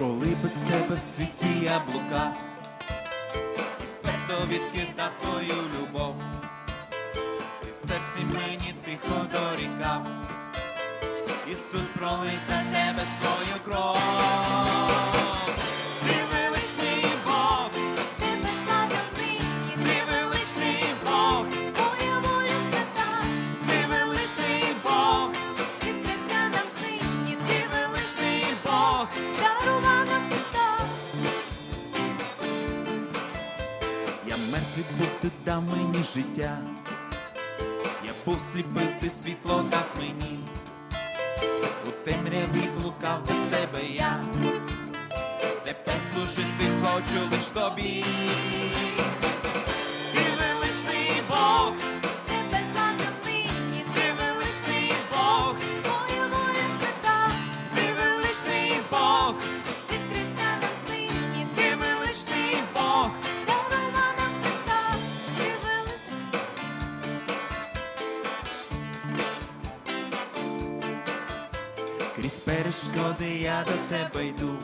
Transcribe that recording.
Коли без тебе в світі я блукав, то відкидав твою любов, і в серці мені тихо дорікав, Ісус пролив Був, ти дав мені життя. Я був сліпив, ти світло дав мені. У темряві блукав без тебе я. Тепер служити хочу лиш тобі. Крізь перешкоди я до тебе йду.